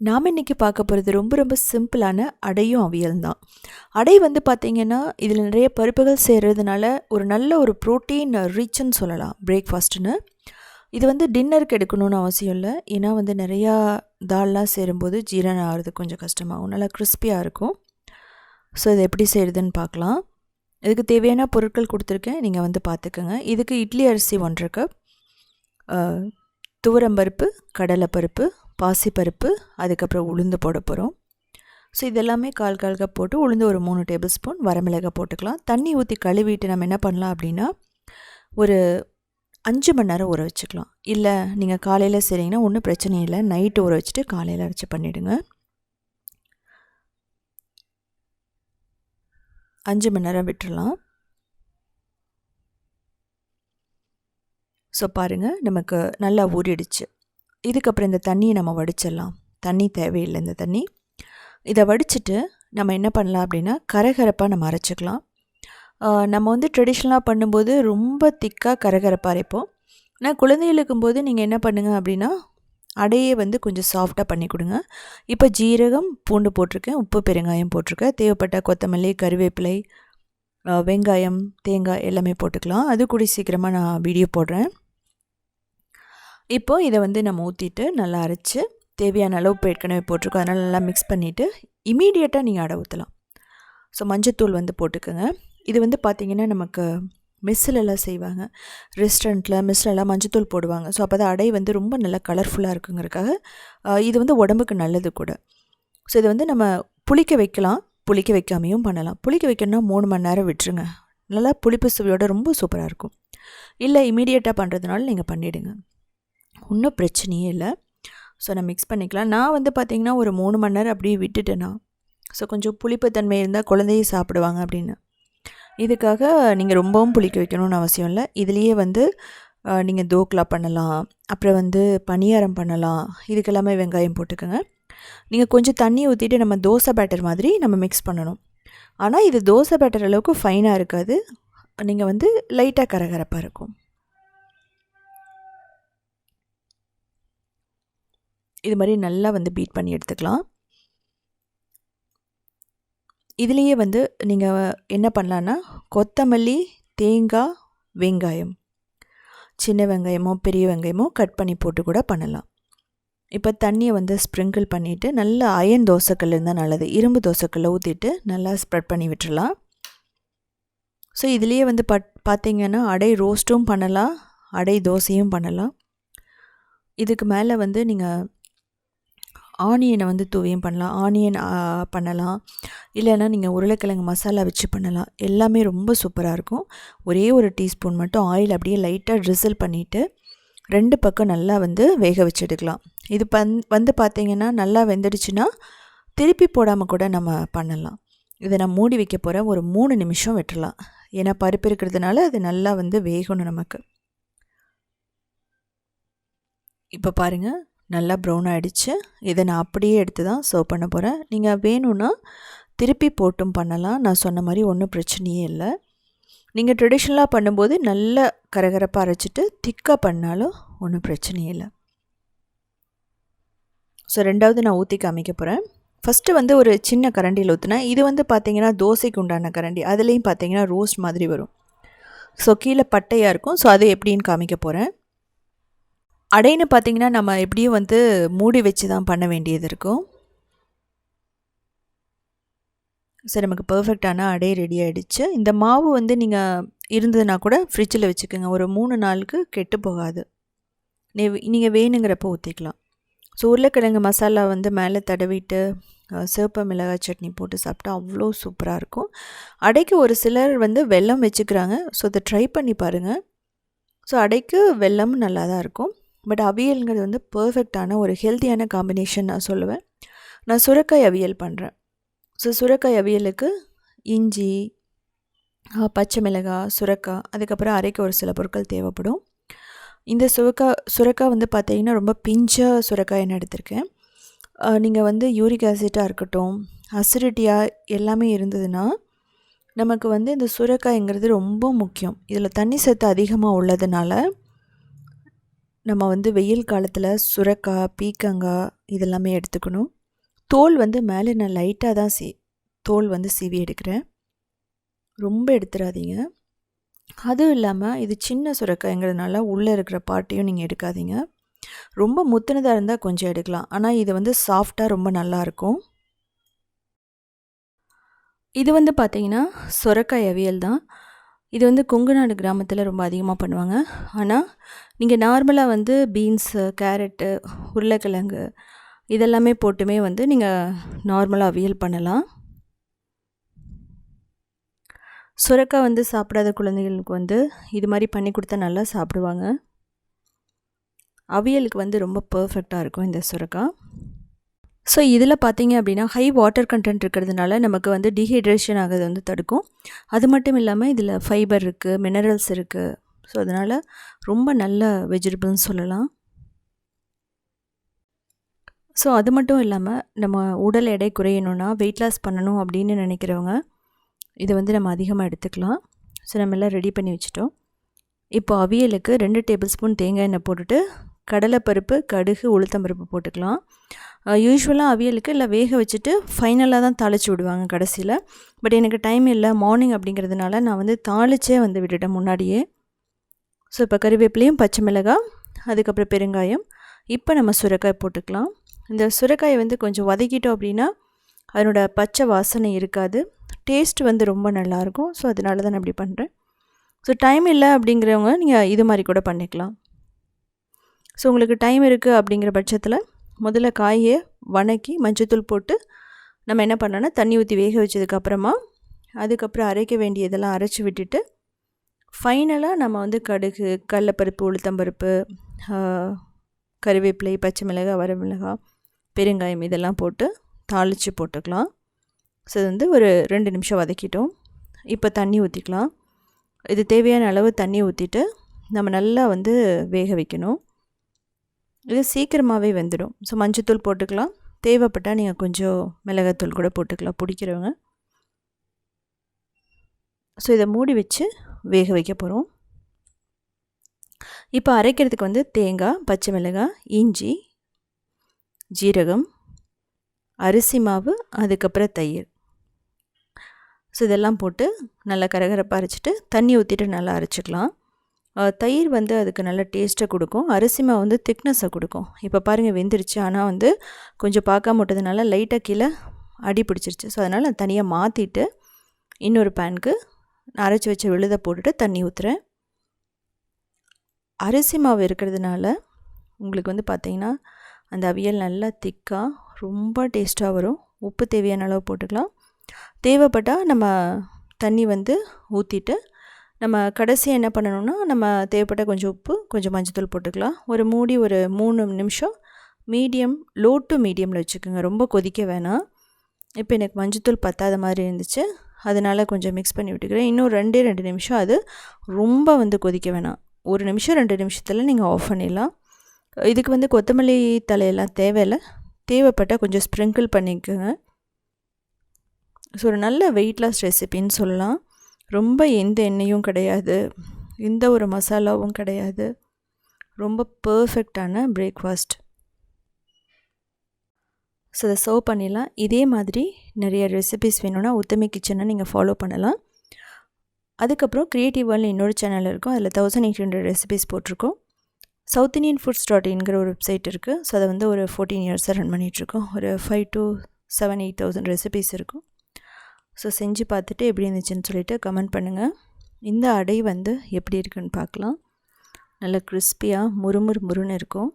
நாம் இன்றைக்கி பார்க்க போகிறது ரொம்ப ரொம்ப சிம்பிளான அடையும் அவியல் தான் அடை வந்து பார்த்திங்கன்னா இதில் நிறைய பருப்புகள் சேர்கிறதுனால ஒரு நல்ல ஒரு ப்ரோட்டீன் ரிச்சுன்னு சொல்லலாம் பிரேக்ஃபாஸ்ட்டுன்னு இது வந்து டின்னருக்கு எடுக்கணும்னு அவசியம் இல்லை. ஏன்னா வந்து நிறையா தால்லாம் சேரும்போது ஜீரணம் ஆகிறது கொஞ்சம் கஷ்டமாகும். நல்லா கிறிஸ்பியாக இருக்கும். ஸோ இது எப்படி செய்கிறதுன்னு பார்க்கலாம். இதுக்கு தேவையான பொருட்கள் கொடுத்துருக்கேன். நீங்கள் வந்து பார்த்துக்கோங்க. இதுக்கு இட்லி அரிசி ஒன்றரை கப் துவரம்பருப்பு கடலைப்பருப்பு பாசிப்பருப்பு அதுக்கப்புறம் உளுந்து போட போகிறோம் ஸோ இதெல்லாமே கால் கால்காக போட்டு உளுந்து ஒரு மூணு டேபிள் ஸ்பூன் வரமிளகாய் போட்டுக்கலாம். தண்ணி ஊற்றி கழுவிட்டு நம்ம என்ன பண்ணலாம் அப்படின்னா ஒரு அஞ்சு மணி நேரம் ஊற வச்சுக்கலாம். இல்லை நீங்கள் காலையில் செய்கிறீங்கன்னா ஒன்றும் பிரச்சனை இல்லை. நைட்டு ஊற வச்சுட்டு காலையில் அரைச்சி பண்ணிவிடுங்க அஞ்சு மணி நேரம் விட்டுடலாம் ஸோ பாருங்கள் நமக்கு நல்லா ஊறிடுச்சு. இதுக்கப்புறம் இந்த தண்ணியை நம்ம வடிச்சிடலாம். தண்ணி தேவையில்லை இந்த தண்ணி. இதை வடிச்சிட்டு நம்ம என்ன பண்ணலாம் அப்படின்னா கரகரப்பாக நம்ம அரைச்சிக்கலாம். நம்ம வந்து ட்ரெடிஷ்னலாக பண்ணும்போது ரொம்ப திக்காக கரகரப்பாக அரைப்போம். ஆனால் குழந்தைகளுக்கும் போது நீங்கள் என்ன பண்ணுங்கள் அப்படின்னா அடையே வந்து கொஞ்சம் சாஃப்டாக பண்ணி கொடுங்க. இப்போ ஜீரகம் பூண்டு போட்டிருக்கேன் உப்பு பெருங்காயம் போட்டிருக்கேன். தேவைப்பட்ட கொத்தமல்லி கருவேப்பிலை வெங்காயம் தேங்காய் எல்லாமே போட்டுக்கலாம். அது கூட சீக்கிரமாக நான் வீடியோ போடுறேன். இப்போது இதை வந்து நம்ம ஊற்றிட்டு நல்லா அரைச்சி தேவையான அளவு இப்போ ஏற்கனவே போட்டிருக்கோம். அதனால் நல்லா மிக்ஸ் பண்ணிவிட்டு இமீடியட்டாக நீங்கள் அடை ஊற்றலாம் ஸோ மஞ்சத்தூள் வந்து போட்டுக்கோங்க. இது வந்து பார்த்திங்கன்னா நமக்கு மிஸ்ஸிலெல்லாம் செய்வாங்க. ரெஸ்டாரண்ட்டில் மிஸ்லெல்லாம் மஞ்சத்தூள் போடுவாங்க. ஸோ அப்போ தான் அடை வந்து ரொம்ப நல்லா கலர்ஃபுல்லாக இருக்குங்கிறக்காக இது வந்து உடம்புக்கு நல்லது கூட. ஸோ இதை வந்து நம்ம புளிக்க வைக்கலாம். புளிக்க வைக்காமையும் பண்ணலாம். புளிக்க வைக்கணும்னா மூணு மணி நேரம் விட்டுருங்க. நல்லா புளிப்பு சுவையோட ரொம்ப சூப்பராக இருக்கும். இல்லை இமீடியட்டாக பண்ணுறதுனால நீங்கள் பண்ணிவிடுங்க ஒன்றும் பிரச்சனையே இல்லை. ஸோ நான் மிக்ஸ் பண்ணிக்கலாம். நான் வந்து பார்த்திங்கன்னா ஒரு மூணு மணி நேரம் அப்படியே விட்டுட்டேன்னா ஸோ கொஞ்சம் புளிப்புத்தன்மை இருந்தால் குழந்தையே சாப்பிடுவாங்க அப்படின்னு. இதுக்காக நீங்கள் ரொம்பவும் புளிக்க வைக்கணும்னு அவசியம் இல்லை. இதுலேயே வந்து நீங்கள் தோக்லா பண்ணலாம். அப்புறம் வந்து பணியாரம் பண்ணலாம். இதுக்கெல்லாமே வெங்காயம் போட்டுக்கோங்க. நீங்கள் கொஞ்சம் தண்ணி ஊற்றிட்டு நம்ம தோசை பேட்டர் மாதிரி நம்ம மிக்ஸ் பண்ணணும். ஆனால் இது தோசை பேட்டர் அளவுக்கு ஃபைனாக இருக்காது. நீங்கள் வந்து லைட்டாக கரகரப்பாக இருக்கும். இது மாதிரி நல்லா வந்து பீட் பண்ணி எடுத்துக்கலாம். இதுலேயே வந்து நீங்கள் என்ன பண்ணலான்னா கொத்தமல்லி தேங்காய் வெங்காயம். சின்ன வெங்காயமோ பெரிய வெங்காயமோ கட் பண்ணி போட்டு கூட பண்ணலாம். இப்போ தண்ணியை வந்து ஸ்ப்ரிங்கிள் பண்ணிவிட்டு நல்லா அயன் தோசைக்கல் இருந்தால் நல்லது. இரும்பு தோசைக்கல்ல ஊற்றிட்டு நல்லா ஸ்ப்ரெட் பண்ணி விட்டுடலாம் ஸோ இதுலேயே வந்து பட் பார்த்திங்கன்னா அடை ரோஸ்ட்டும் பண்ணலாம் அடை தோசையும் பண்ணலாம். இதுக்கு மேலே வந்து நீங்கள் ஆனியனை வந்து தூவியும் பண்ணலாம். ஆனியன் பண்ணலாம். இல்லைன்னா நீங்கள் உருளைக்கிழங்கு மசாலா வச்சு பண்ணலாம். எல்லாமே ரொம்ப சூப்பராக இருக்கும். ஒரே ஒரு டீஸ்பூன் மட்டும் ஆயில் அப்படியே லைட்டாக ட்ரிசில் பண்ணிவிட்டு ரெண்டு பக்கம் நல்லா வந்து வேக வச்சு எடுக்கலாம். இது பந் வந்து பார்த்திங்கன்னா நல்லா வெந்துடுச்சுன்னா திருப்பி போடாமல் கூட நம்ம பண்ணலாம். இதை நான் மூடி வைக்க போகிறேன் ஒரு மூணு நிமிஷம் வெட்டலாம் ஏன்னா பருப்பு இருக்கிறதுனால அது நல்லா வந்து வேகணும் நமக்கு. இப்போ பாருங்கள் நல்லா ப்ரௌன் ஆகிடுச்சு இதை நான் அப்படியே எடுத்து தான் சர்வ் பண்ண போகிறேன் நீங்கள் வேணும்னா திருப்பி போட்டும் பண்ணலாம். நான் சொன்ன மாதிரி ஒன்றும் பிரச்சனையே இல்லை. நீங்கள் ட்ரெடிஷ்னலாக பண்ணும்போது நல்ல கரகரப்பாக அரைச்சிட்டு திக்காக பண்ணாலும் ஒன்றும் பிரச்சனையே இல்லை. ஸோ ரெண்டாவது நான் ஊற்றி காமிக்க போகிறேன் ஃபஸ்ட்டு வந்து ஒரு சின்ன கரண்டியில் ஊற்றினேன் இது வந்து பார்த்திங்கன்னா தோசைக்கு உண்டான கரண்டி. அதுலேயும் பார்த்திங்கன்னா ரோஸ்ட் மாதிரி வரும். ஸோ கீழே பட்டையாக இருக்கும். ஸோ அது எப்படின்னு காமிக்க போகிறேன் அடைன்னு பார்த்திங்கன்னா நம்ம எப்படியும் வந்து மூடி வச்சு தான் பண்ண வேண்டியது இருக்கும். சரி நமக்கு பர்ஃபெக்டான அடை ரெடி ஆகிடுச்சு இந்த மாவு வந்து நீங்கள் இருந்ததுன்னா கூட ஃப்ரிட்ஜில் வச்சுக்கோங்க. ஒரு மூணு நாளுக்கு கெட்டு போகாது. நீ நீங்கள் வேணுங்கிறப்போ ஊற்றிக்கலாம் ஸோ உருளைக்கிழங்கு மசாலா வந்து மேலே தடவிட்டு சிவப்பு மிளகாய் சட்னி போட்டு சாப்பிட்டா அவ்வளோ சூப்பராக இருக்கும். அடைக்கு ஒரு சிலர் வந்து வெல்லம் வச்சுக்கிறாங்க. ஸோ அதை ட்ரை பண்ணி பாருங்கள் ஸோ அடைக்கு வெல்லம் நல்லா தான் இருக்கும். பட் அவியல்ங்கிறது வந்து பர்ஃபெக்டான ஒரு ஹெல்த்தியான காம்பினேஷன் நான் சொல்லுவேன். நான் சுரக்காய் அவியல் பண்ணுறேன் ஸோ சுரக்காய் அவியலுக்கு இஞ்சி பச்சை மிளகாய் சுரக்காய் அதுக்கப்புறம் அரைக்க ஒரு சில பொருட்கள் தேவைப்படும். இந்த சுரக்காய் சுரக்காய் வந்து பார்த்திங்கன்னா ரொம்ப பிஞ்சாக சுரக்காய் நான் எடுத்திருக்கேன். நீங்கள் வந்து யூரிக் ஆசிட்டாக இருக்கட்டும் அசிடிட்டியாக எல்லாமே இருந்ததுன்னா நமக்கு வந்து இந்த சுரக்காய்ங்கிறது ரொம்ப முக்கியம். இதில் தண்ணி சத்து அதிகமாக உள்ளதுனால நம்ம வந்து வெயில் காலத்தில் சுரக்காய் பீக்கங்காய் இதெல்லாமே எடுத்துக்கணும். தோல் வந்து மேலே நான் லைட்டாக தான் சீ தோல் வந்து சீவி எடுக்கிறேன். ரொம்ப எடுத்துடாதீங்க அதுவும் இல்லாமல் இது சின்ன சுரக்காய்ங்கிறதுனால உள்ளே இருக்கிற பாட்டையும் நீங்கள் எடுக்காதீங்க. ரொம்ப முத்துனதாக இருந்தால் கொஞ்சம் எடுக்கலாம். ஆனால் இது வந்து சாஃப்டாக ரொம்ப நல்லாயிருக்கும் இது வந்து பார்த்திங்கன்னா சுரக்காய் அவியல் தான். இது வந்து கொங்குநாடு கிராமத்தில் ரொம்ப அதிகமாக பண்ணுவாங்க. ஆனால் நீங்கள் நார்மலாக வந்து பீன்ஸு கேரட்டு உருளைக்கிழங்கு இதெல்லாமே போட்டுமே வந்து நீங்கள் நார்மலாக அவியல் பண்ணலாம். சுரக்காய் வந்து சாப்பிடாத குழந்தைகளுக்கு வந்து இது மாதிரி பண்ணி கொடுத்தா நல்லா சாப்பிடுவாங்க. அவியலுக்கு வந்து ரொம்ப பர்ஃபெக்டாக இருக்கும் இந்த சுரக்காய் ஸோ இதில் பார்த்தீங்க அப்படின்னா ஹை வாட்டர் கண்டென்ட் இருக்கிறதுனால நமக்கு வந்து டீஹைட்ரேஷன் ஆகிறது வந்து தடுக்கும். அது மட்டும் இல்லாமல் இதில் ஃபைபர் இருக்குது மினரல்ஸ் இருக்குது ஸோ அதனால் ரொம்ப நல்ல வெஜிடபிள்னு சொல்லலாம். ஸோ அது மட்டும் இல்லாமல் நம்ம உடல் எடை குறையணுன்னா வெயிட் லாஸ் பண்ணணும் அப்படின்னு நினைக்கிறவங்க இதை வந்து நம்ம அதிகமாக எடுத்துக்கலாம். ஸோ நம்ம எல்லாம் ரெடி பண்ணி வச்சுட்டோம். இப்போ அவியலுக்கு ரெண்டு டேபிள் ஸ்பூன் தேங்காய் எண்ணெய் போட்டுட்டு கடலைப்பருப்பு கடுகு உளுத்தம்பருப்பு போட்டுக்கலாம். யூஸ்வலாக அவியலுக்கு இல்லை வேக வச்சுட்டு ஃபைனலாக தான் தாளித்து விடுவாங்க கடைசியில். பட் எனக்கு டைம் இல்லை மார்னிங் அப்படிங்கிறதுனால நான் வந்து தாளித்தே வந்து விட்டுட்டேன் முன்னாடியே. ஸோ இப்போ கறிவேப்பிலையும் பச்சை மிளகாய் அதுக்கப்புறம் பெருங்காயம். இப்போ நம்ம சுரைக்காய் போட்டுக்கலாம். இந்த சுரைக்காயை வந்து கொஞ்சம் வதக்கிட்டோம் அப்படின்னா அதனோட பச்சை வாசனை இருக்காது. டேஸ்ட் வந்து ரொம்ப நல்லாயிருக்கும். ஸோ அதனால தான் நான் அப்படி பண்ணுறேன். ஸோ டைம் இல்லை அப்படிங்கிறவங்க நீங்கள் இது மாதிரி கூட பண்ணிக்கலாம். ஸோ உங்களுக்கு டைம் இருக்குது அப்படிங்கிற பட்சத்தில் முதல்ல காயை வணக்கி மஞ்சத்தூள் போட்டு நம்ம என்ன பண்ணோன்னா தண்ணி ஊற்றி வேக வச்சதுக்கப்புறமா அதுக்கப்புறம் அரைக்க வேண்டியதெல்லாம் அரைச்சி விட்டுட்டு ஃபைனலாக நம்ம வந்து கடுகு கடலப்பருப்பு உளுத்தம்பருப்பு கருவேப்பிலை பச்சை மிளகாய் வரமிளகாய் பெருங்காயம் இதெல்லாம் போட்டு தாளித்து போட்டுக்கலாம். ஸோ இது வந்து ஒரு ரெண்டு நிமிஷம் வதக்கிட்டோம். இப்போ தண்ணி ஊற்றிக்கலாம் இது தேவையான அளவு தண்ணி ஊற்றிட்டு நம்ம நல்லா வந்து வேக வைக்கணும். இது சீக்கிரமாகவே வெந்துடும். ஸோ மஞ்சத்தூள் போட்டுக்கலாம். தேவைப்பட்டால் நீங்கள் கொஞ்சம் மிளகாத்தூள் கூட போட்டுக்கலாம். பிடிக்கிறவங்க. ஸோ இதை மூடி வச்சு வேக வைக்க போகிறோம் இப்போ அரைக்கிறதுக்கு வந்து தேங்காய் பச்சை மிளகாய் இஞ்சி ஜீரகம் அரிசி மாவு அதுக்கப்புறம் தயிர். ஸோ இதெல்லாம் போட்டு நல்லா கரகரப்பாக அரைச்சிட்டு தண்ணி ஊற்றிட்டு நல்லா அரைச்சிக்கலாம். தயிர் வந்து அதுக்கு நல்ல டேஸ்ட்டை கொடுக்கும். அரிசி மாவு வந்து திக்னஸை கொடுக்கும். இப்போ பாருங்கள் வெந்துருச்சு. ஆனால் வந்து கொஞ்சம் பார்க்காம விட்டதுனால லைட்டாக கீழே அடி பிடிச்சிருச்சு. ஸோ அதனால் நான் தனியாக மாற்றிட்டு இன்னொரு பேனுக்கு அரைச்சி வச்ச விழுதை போட்டுட்டு தண்ணி ஊற்றுறேன் அரிசி மாவு இருக்கிறதுனால உங்களுக்கு வந்து பார்த்திங்கன்னா அந்த அவியல் நல்லா திக்காக ரொம்ப டேஸ்ட்டாக வரும். உப்பு தேவையான அளவு போட்டுக்கலாம். தேவைப்பட்டால் நம்ம தண்ணி வந்து ஊற்றிட்டு நம்ம கடைசியாக என்ன பண்ணணும்னா நம்ம தேவைப்பட்ட கொஞ்சம் உப்பு கொஞ்சம் மஞ்சத்தூள் போட்டுக்கலாம். ஒரு மூடி ஒரு மூணு நிமிஷம் மீடியம் லோ டு மீடியமில் வச்சுக்கோங்க. ரொம்ப கொதிக்க வேணாம். இப்போ எனக்கு மஞ்சத்தூள் பத்தாத மாதிரி இருந்துச்சு. அதனால் கொஞ்சம் மிக்ஸ் பண்ணி விட்டுக்கிறேன். இன்னும் ரெண்டே ரெண்டு நிமிஷம் அது ரொம்ப வந்து கொதிக்க வேணாம். ஒரு நிமிஷம் ரெண்டு நிமிஷத்தில் நீங்கள் ஆஃப் பண்ணிடலாம். இதுக்கு வந்து கொத்தமல்லி தலையெல்லாம் தேவையில்லை. தேவைப்பட்டால் கொஞ்சம் ஸ்ப்ரிங்கிள் பண்ணிக்கோங்க. ஸோ ஒரு நல்ல வெயிட் லாஸ் ரெசிபின்னு சொல்லலாம். ரொம்ப எந்த எண்ணெயும் கிடையாது. எந்த ஒரு மசாலாவும் கிடையாது. ரொம்ப பர்ஃபெக்டான பிரேக்ஃபாஸ்ட் ஸோ அதை சர்வ் பண்ணிடலாம். இதே மாதிரி நிறைய ரெசிபிஸ் வேணும்னா உத்தமி கிச்சனை நீங்கள் ஃபாலோ பண்ணலாம். அதுக்கப்புறம் க்ரியேட்டிவ் வேர்ல்டு இன்னொரு சேனல் இருக்கும். அதில் தௌசண்ட் எயிட் ஹண்ட்ரட் ரெசிபிஸ் போட்டிருக்கோம். சவுத் இண்டியன் ஃபுட்ஸ் டாட் இன்கிற ஒரு வெப்சைட் இருக்குது ஸோ அதை வந்து ஒரு ஃபோர்டீன் இயர்ஸாக ரன் பண்ணிகிட்ருக்கோம் ஒரு five to seven eight thousand recipes இருக்கும். ஸோ செஞ்சு பார்த்துட்டு எப்படி இருந்துச்சுன்னு சொல்லிவிட்டு கமெண்ட் பண்ணுங்கள் இந்த அடை வந்து எப்படி இருக்குன்னு பார்க்கலாம். நல்ல கிறிஸ்பியாக முறுமுறு முறுன்னு இருக்கும்.